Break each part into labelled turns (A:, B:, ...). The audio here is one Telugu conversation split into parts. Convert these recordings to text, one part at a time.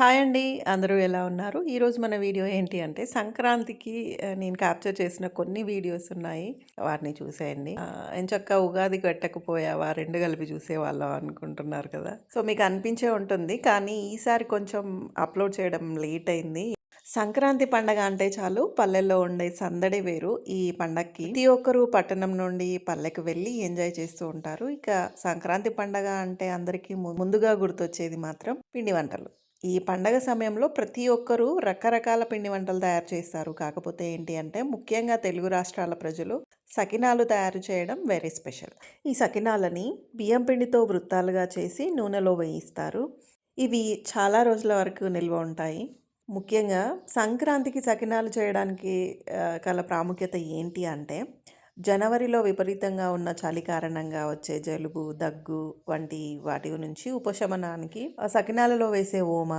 A: హాయ్ అండి. అందరూ ఎలా ఉన్నారు? ఈరోజు మన వీడియో ఏంటి అంటే సంక్రాంతికి నేను క్యాప్చర్ చేసిన కొన్ని వీడియోస్ ఉన్నాయి. వాటిని చూసేయండి. ఎంచక్క ఉగాది కట్టకపోయావా రెండు కలిపి చూసేవాళ్ళం అనుకుంటున్నారు కదా! సో, మీకు అనిపించే ఉంటుంది. కానీ ఈసారి కొంచెం అప్‌లోడ్ చేయడం లేట్ అయింది. సంక్రాంతి పండగ అంటే చాలు పల్లెల్లో ఉండే సందడి వేరు ఈ పండక్కి. ప్రతి ఒక్కరు పట్టణం నుండి పల్లెకి వెళ్ళి ఎంజాయ్ చేస్తూ ఉంటారు. ఇక సంక్రాంతి పండగ అంటే అందరికీ ము ముందుగా గుర్తొచ్చేది మాత్రం పిండి వంటలు. ఈ పండగ సమయంలో ప్రతి ఒక్కరూ రకరకాల పిండి వంటలు తయారు చేస్తారు. కాకపోతే ఏంటి అంటే ముఖ్యంగా తెలుగు రాష్ట్రాల ప్రజలు సకినాలు తయారు చేయడం వెరీ స్పెషల్. ఈ సకినాలని బియ్యం పిండితో వృత్తాలుగా చేసి నూనెలో వేయిస్తారు. ఇవి చాలా రోజుల వరకు నిల్వ ఉంటాయి. ముఖ్యంగా సంక్రాంతికి సకినాలు చేయడానికి గల ప్రాముఖ్యత ఏంటి అంటే జనవరిలో విపరీతంగా ఉన్న చలి కారణంగా వచ్చే జలుబు, దగ్గు వంటి వాటి నుంచి ఉపశమనానికి సకినాలలో వేసే ఓమ,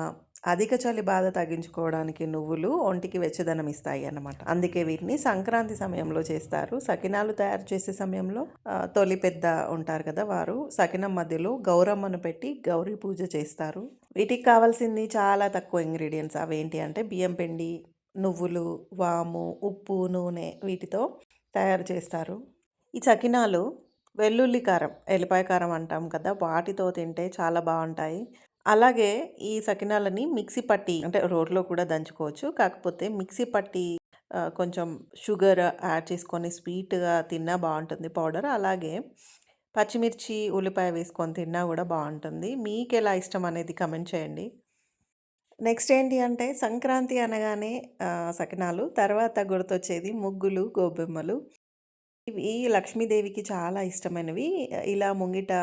A: అధిక చలి బాధ తగ్గించుకోవడానికి నువ్వులు ఒంటికి వెచ్చదనం ఇస్తాయి అన్నమాట. అందుకే వీటిని సంక్రాంతి సమయంలో చేస్తారు. సకినాలు తయారు చేసే సమయంలో తొలి పెద్ద ఉంటారు కదా! వారు సకినం మధ్యలో గౌరమ్మను పెట్టి గౌరీ పూజ చేస్తారు. వీటికి కావాల్సింది చాలా తక్కువ ఇంగ్రీడియంట్స్ అవేంటి అంటే బియ్యం పిండి, నువ్వులు, వాము, ఉప్పు, నూనె వీటితో తయారు చేస్తారు. ఈ చకినాలు వెల్లుల్లి కారం, ఎల్లిపాయ కారం అంటాం కదా! వాటితో తింటే చాలా బాగుంటాయి అలాగే ఈ సకినాలని మిక్సీ పట్టి అంటే రోడ్లో కూడా దంచుకోవచ్చు. కాకపోతే మిక్సీ పట్టి కొంచెం షుగర్ యాడ్ చేసుకొని స్వీట్‌గా తిన్నా బాగుంటుంది పౌడర్. అలాగే పచ్చిమిర్చి, ఉల్లిపాయ వేసుకొని తిన్నా కూడా బాగుంటుంది మీకు మీకెలా ఇష్టం అనేది కామెంట్ చేయండి. నెక్స్ట్ ఏంటి అంటే సంక్రాంతి అనగానే సకినాలు. తర్వాత గుర్తొచ్చేది ముగ్గులు, గొబ్బెమ్మలు. ఇవి లక్ష్మీదేవికి చాలా ఇష్టమైనవి. ఇలా ముంగిట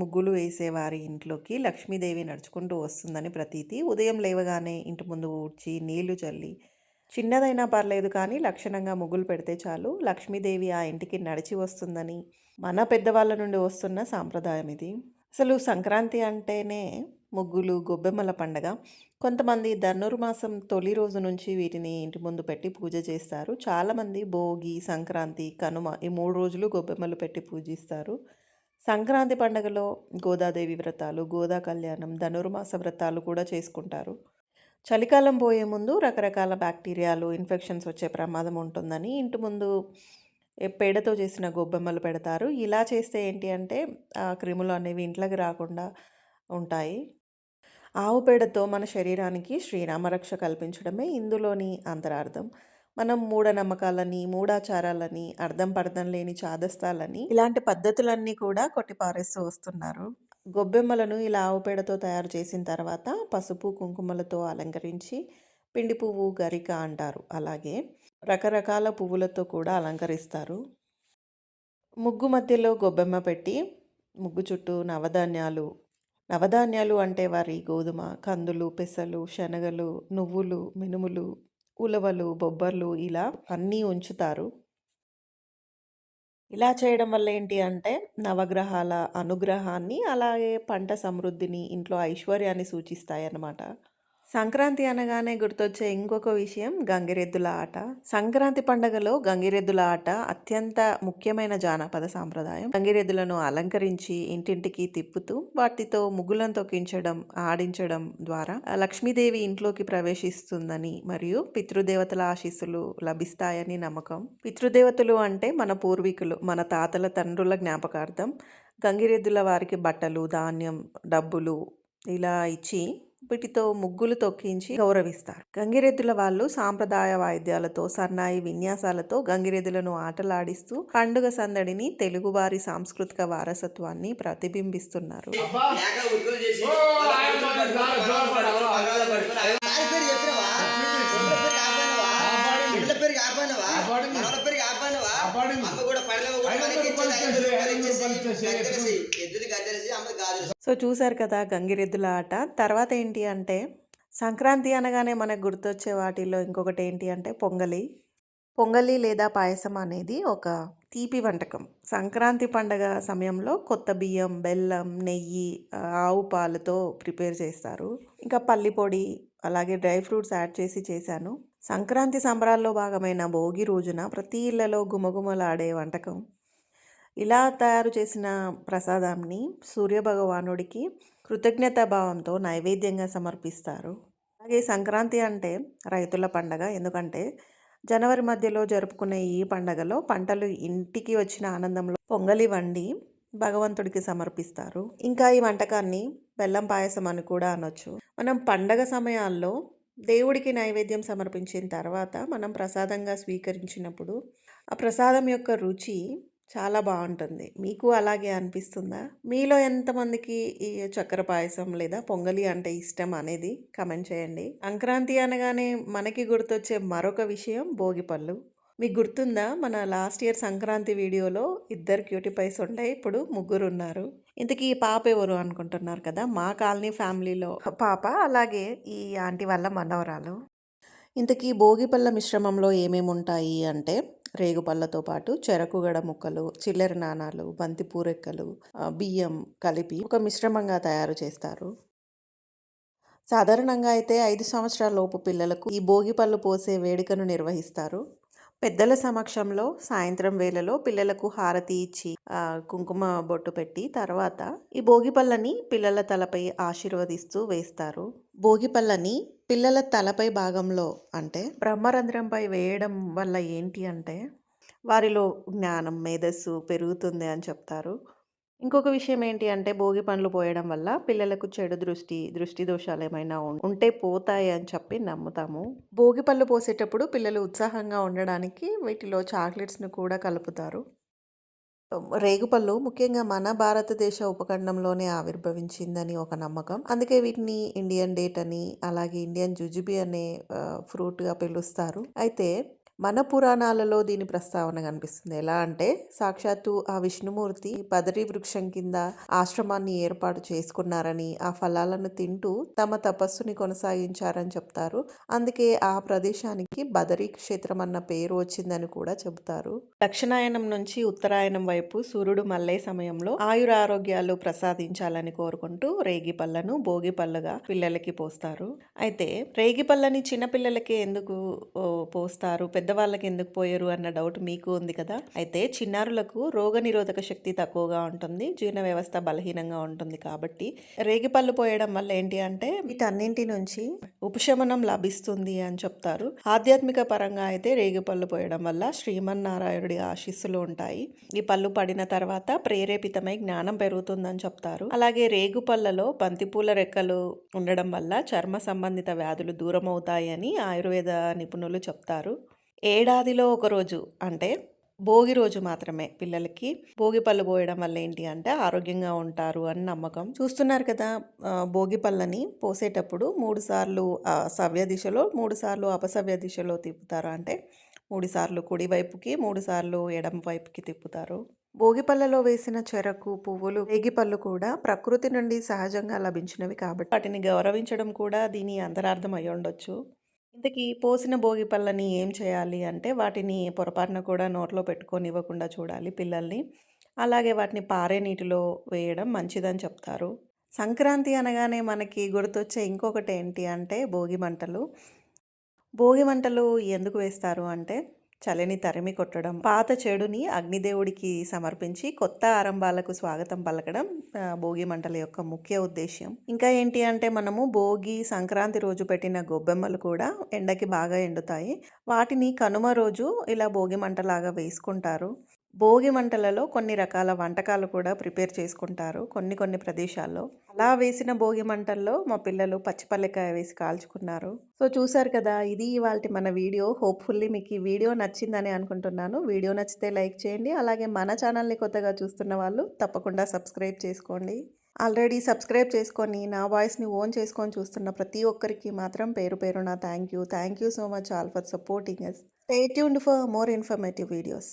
A: ముగ్గులు వేసేవారి ఇంట్లోకి లక్ష్మీదేవి నడుచుకుంటూ వస్తుందని ప్రతీతి. ఉదయం లేవగానే ఇంటి ముందు ఊడ్చి, నీళ్ళు చల్లి, చిన్నదైనా పర్లేదు కానీ లక్షణంగా ముగ్గులు పెడితే చాలు లక్ష్మీదేవి ఆ ఇంటికి నడిచి వస్తుందని మన పెద్దవాళ్ళ నుండి వస్తున్న సాంప్రదాయం ఇది. అసలు సంక్రాంతి అంటేనే ముగ్గులు, గొబ్బెమ్మల పండగ. కొంతమంది ధనుర్మాసం తొలి రోజు నుంచి వీటిని ఇంటి ముందు పెట్టి పూజ చేస్తారు. చాలామంది భోగి, సంక్రాంతి, కనుమ ఈ మూడు రోజులు గొబ్బెమ్మలు పెట్టి పూజిస్తారు. సంక్రాంతి పండగలో గోదాదేవి వ్రతాలు, గోదా కళ్యాణం, ధనుర్మాస వ్రతాలు కూడా చేసుకుంటారు. చలికాలం పోయే ముందు రకరకాల బ్యాక్టీరియాలు, ఇన్ఫెక్షన్స్ వచ్చే ప్రమాదం ఉంటుందని ఇంటి ముందు పేడతో చేసిన గొబ్బెమ్మలు పెడతారు. ఇలా చేస్తే ఏంటి అంటే ఆ క్రిములు అనేవి ఇంట్లోకి రాకుండా ఉంటాయి. ఆవు పేడతో మన శరీరానికి శ్రీరామరక్ష కల్పించడమే ఇందులోని అంతరార్థం. మనం మూఢనమ్మకాలని, మూఢాచారాలని, అర్థం పర్థం లేని చాదస్తాలని ఇలాంటి పద్ధతులన్నీ కూడా కొట్టిపారేస్తూ వస్తున్నారు. గొబ్బెమ్మలను ఇలా ఆవు పేడతో తయారు చేసిన తర్వాత పసుపు, కుంకుమలతో అలంకరించి పిండి పువ్వు, గరిక అంటారు. అలాగే రకరకాల పువ్వులతో కూడా అలంకరిస్తారు. ముగ్గు మధ్యలో గొబ్బెమ్మ పెట్టి ముగ్గు చుట్టూ నవధాన్యాలు నవధాన్యాలు అంటే వరి, గోధుమ, కందులు, పెసలు, శనగలు, నువ్వులు, మినుములు, ఉలవలు, బొబ్బర్లు ఇలా అన్నీ ఉంచుతారు. ఇలా చేయడం వల్ల ఏంటి అంటే నవగ్రహాల అనుగ్రహాన్ని, అలాగే పంట సమృద్ధిని, ఇంట్లో ఐశ్వర్యాన్ని సూచిస్తాయన్నమాట. సంక్రాంతి అనగానే గుర్తొచ్చే ఇంకొక విషయం గంగిరెద్దుల ఆట. సంక్రాంతి పండగలో గంగిరెద్దుల ఆట అత్యంత ముఖ్యమైన జానపద సాంప్రదాయం. గంగిరెద్దులను అలంకరించి ఇంటింటికి తిప్పుతూ వాటితో ముగ్గులను తొక్కించడం, ఆడించడం ద్వారా లక్ష్మీదేవి ఇంట్లోకి ప్రవేశిస్తుందని మరియు పితృదేవతల ఆశీస్సులు లభిస్తాయని నమ్మకం. పితృదేవతలు అంటే మన పూర్వీకులు, మన తాతల తండ్రుల జ్ఞాపకార్థం గంగిరెద్దుల వారికి బట్టలు, ధాన్యం, డబ్బులు ఇలా ఇచ్చి వీటితో ముగ్గులు తొక్కించి గౌరవిస్తారు. గంగిరెద్దుల వాళ్ళు సాంప్రదాయ వాయిద్యాలతో, సన్నాయి విన్యాసాలతో గంగిరెద్దులను ఆటలాడిస్తూ పండుగ సందడిని, తెలుగువారి సాంస్కృతిక వారసత్వాన్ని ప్రతిబింబిస్తున్నారు.
B: అమ్మ కూడా పడలేవు.
A: సో చూసారు కదా గంగిరెద్దుల ఆట. తర్వాత ఏంటి అంటే సంక్రాంతి అనగానే మనకు గుర్తొచ్చే వాటిల్లో ఇంకొకటి ఏంటి అంటే పొంగలి. పొంగలి లేదా పాయసం అనేది ఒక తీపి వంటకం. సంక్రాంతి పండగ సమయంలో కొత్త బియ్యం, బెల్లం, నెయ్యి, ఆవు పాలతో ప్రిపేర్ చేస్తారు. ఇంకా పల్లి పొడి, అలాగే డ్రై ఫ్రూట్స్ యాడ్ చేసి చేశాను. సంక్రాంతి సంబరాల్లో భాగమైన భోగి రోజున ప్రతి ఇళ్ళలో గుమగుమలాడే వంటకం. ఇలా తయారు చేసిన ప్రసాదాన్ని సూర్యభగవానుడికి కృతజ్ఞతాభావంతో నైవేద్యంగా సమర్పిస్తారు. అలాగే సంక్రాంతి అంటే రైతుల పండగ. ఎందుకంటే జనవరి మధ్యలో జరుపుకునే ఈ పండగలో పంటలు ఇంటికి వచ్చిన ఆనందంలో పొంగలి వండి భగవంతుడికి సమర్పిస్తారు. ఇంకా ఈ వంటకాన్ని బెల్లం పాయసం అని కూడా అనొచ్చు. మనం పండగ సమయాల్లో దేవుడికి నైవేద్యం సమర్పించిన తర్వాత మనం ప్రసాదంగా స్వీకరించినప్పుడు ఆ ప్రసాదం యొక్క రుచి చాలా బాగుంటుంది మీకు అలాగే అనిపిస్తుందా? మీలో ఎంతమందికి ఈ చక్కెర పాయసం లేదా పొంగలి అంటే ఇష్టం అనేది కమెంట్ చేయండి. సంక్రాంతి అనగానే మనకి గుర్తొచ్చే మరొక విషయం భోగిపళ్ళు. మీకు గుర్తుందా? మన లాస్ట్ ఇయర్ సంక్రాంతి వీడియోలో ఇద్దరు క్యూటీ పైస్ ఉండే ఇప్పుడు ముగ్గురున్నారు. ఇంతకీ ఈ పాప ఎవరు అనుకుంటున్నారు కదా! మా కాలనీ ఫ్యామిలీలో పాప. అలాగే ఈ ఆంటీ వాళ్ళ మనవరాలు. ఇంతకీ భోగిపళ్ళ మిశ్రమంలో ఏమేమి ఉంటాయి అంటే రేగుపళ్ళతో పాటు చెరకుగడ ముక్కలు, చిల్లర నాణాలు, బంతి పూరెక్కలు, బియ్యం కలిపి ఒక మిశ్రమంగా తయారు చేస్తారు. సాధారణంగా అయితే ఐదు సంవత్సరాల లోపు పిల్లలకు ఈ భోగిపళ్ళు పోసే వేడుకను నిర్వహిస్తారు. పెద్దల సమక్షంలో సాయంత్రం వేళలో పిల్లలకు హారతి ఇచ్చి కుంకుమ బొట్టు పెట్టి తర్వాత ఈ భోగిపళ్ళని పిల్లల తలపై ఆశీర్వదిస్తూ వేస్తారు. భోగిపళ్ళని పిల్లల తలపై భాగంలో అంటే బ్రహ్మరంధ్రంపై వేయడం వల్ల ఏంటి అంటే వారిలో జ్ఞానం, మేధస్సు పెరుగుతుంది అని చెప్తారు. ఇంకొక విషయం ఏంటి అంటే భోగి పండ్లు పోయడం వల్ల పిల్లలకు చెడు దృష్టి, దృష్టి దోషాలు ఏమైనా ఉంటే పోతాయి అని చెప్పి నమ్ముతాము. భోగి పళ్ళు పోసేటప్పుడు పిల్లలు ఉత్సాహంగా ఉండడానికి వీటిలో చాక్లెట్స్‌ని కూడా కలుపుతారు. రేగుపళ్ళు ముఖ్యంగా మన భారతదేశ ఉపఖండంలోనే ఆవిర్భవించిందని ఒక నమ్మకం. అందుకే వీటిని ఇండియన్ డేట్ అని, అలాగే ఇండియన్ జుజుబి అనే ఫ్రూట్‌గా పిలుస్తారు. అయితే మన పురాణాలలో దీని ప్రస్తావన కనిపిస్తుంది. ఎలా అంటే సాక్షాత్తు ఆ విష్ణుమూర్తి బదరీ వృక్షం కింద ఆశ్రమాన్ని ఏర్పాటు చేసుకున్నారని, ఆ ఫలాలను తింటూ తమ తపస్సుని కొనసాగించారని చెప్తారు. అందుకే ఆ ప్రదేశానికి బదరీ క్షేత్రం అన్న పేరు వచ్చిందని కూడా చెబుతారు. దక్షిణాయనం నుంచి ఉత్తరాయణం వైపు సూర్యుడు మళ్ళే సమయంలో ఆయుర ఆరోగ్యాలు ప్రసాదించాలని కోరుకుంటూ రేగి పళ్ళను భోగి పళ్ళుగా పిల్లలకి పోస్తారు. అయితే రేగి పళ్ళని చిన్నపిల్లలకి ఎందుకు పోస్తారు పెద్ద పెద్దవాళ్ళకి ఎందుకు పోయరు అన్న డౌట్ మీకు ఉంది కదా! అయితే చిన్నారులకు రోగనిరోధక శక్తి తక్కువగా ఉంటుంది. జీర్ణ వ్యవస్థ బలహీనంగా ఉంటుంది కాబట్టి రేగిపళ్ళు పోయడం వల్ల ఏంటి అంటే వీటన్నింటి నుంచి ఉపశమనం లభిస్తుంది అని చెప్తారు. ఆధ్యాత్మిక పరంగా అయితే రేగిపళ్ళు పోయడం వల్ల శ్రీమన్నారాయణుడి ఆశీస్సులు ఉంటాయి. ఈ పళ్ళు పడిన తర్వాత ప్రేరేపితమై జ్ఞానం పెరుగుతుందని చెప్తారు. అలాగే రేగుపళ్ళలో బంతిపూల రెక్కలు ఉండడం వల్ల చర్మ సంబంధిత వ్యాధులు దూరం అవుతాయని ఆయుర్వేద నిపుణులు చెప్తారు. ఏడాదిలో ఒకరోజు అంటే భోగి రోజు మాత్రమే పిల్లలకి భోగి పళ్ళు పోయడం వల్ల ఏంటి అంటే ఆరోగ్యంగా ఉంటారు అని నమ్మకం. చూస్తున్నారు కదా! భోగి పళ్ళని పోసేటప్పుడు మూడు సార్లు సవ్య దిశలో, మూడు సార్లు అపసవ్య దిశలో తిప్పుతారు. అంటే మూడు సార్లు కుడి వైపుకి, మూడు సార్లు ఎడమ వైపుకి తిప్పుతారు. భోగిపళ్ళలో వేసిన చెరకు, పువ్వులు, రేగిపళ్ళు కూడా ప్రకృతి నుండి సహజంగా లభించినవి కాబట్టి వాటిని గౌరవించడం కూడా దీని అంతరార్థం అయ్యుండొచ్చు. ఇంతకీ పోసిన భోగి పళ్ళని ఏం చేయాలి అంటే వాటిని పొరపాటున కూడా నోట్లో పెట్టుకొని ఇవ్వకుండా చూడాలి పిల్లల్ని. అలాగే వాటిని పారే నీటిలో వేయడం మంచిదని చెప్తారు. సంక్రాంతి అనగానే మనకి గుర్తొచ్చే ఇంకొకటి ఏంటి అంటే భోగి మంటలు. భోగి మంటలు ఎందుకు వేస్తారు అంటే చలిని తరిమి కొట్టడం, పాత చెడుని అగ్నిదేవుడికి సమర్పించి కొత్త ఆరంభాలకు స్వాగతం పలకడం భోగి మంటల యొక్క ముఖ్య ఉద్దేశ్యం. ఇంకా ఏంటి అంటే మనము భోగి, సంక్రాంతి రోజు పెట్టిన గొబ్బెమ్మలు కూడా ఎండకి బాగా ఎండుతాయి. వాటిని కనుమ రోజు ఇలా భోగి మంటలాగా వేసుకుంటారు. భోగి మంటలలో కొన్ని రకాల వంటకాలు కూడా ప్రిపేర్ చేసుకుంటారు కొన్ని కొన్ని ప్రదేశాల్లో. అలా వేసిన భోగి మంటల్లో మా పిల్లలు పచ్చిపల్లికాయ వేసి కాల్చుకున్నారు. సో చూసారు కదా! ఇది ఇవాళ మన వీడియో. హోప్‌ఫుల్లీ మీకు ఈ వీడియో నచ్చిందని అనుకుంటున్నాను. వీడియో నచ్చితే లైక్ చేయండి. అలాగే మన ఛానల్‌ని కొత్తగా చూస్తున్న వాళ్ళు తప్పకుండా సబ్స్క్రైబ్ చేసుకోండి. ఆల్రెడీ సబ్స్క్రైబ్ చేసుకొని నా వాయిస్‌ని ఓన్ చేసుకొని చూస్తున్న ప్రతి ఒక్కరికి మాత్రం పేరు పేరున thank you. Thank you so much all for supporting us stay tuned for more informative videos.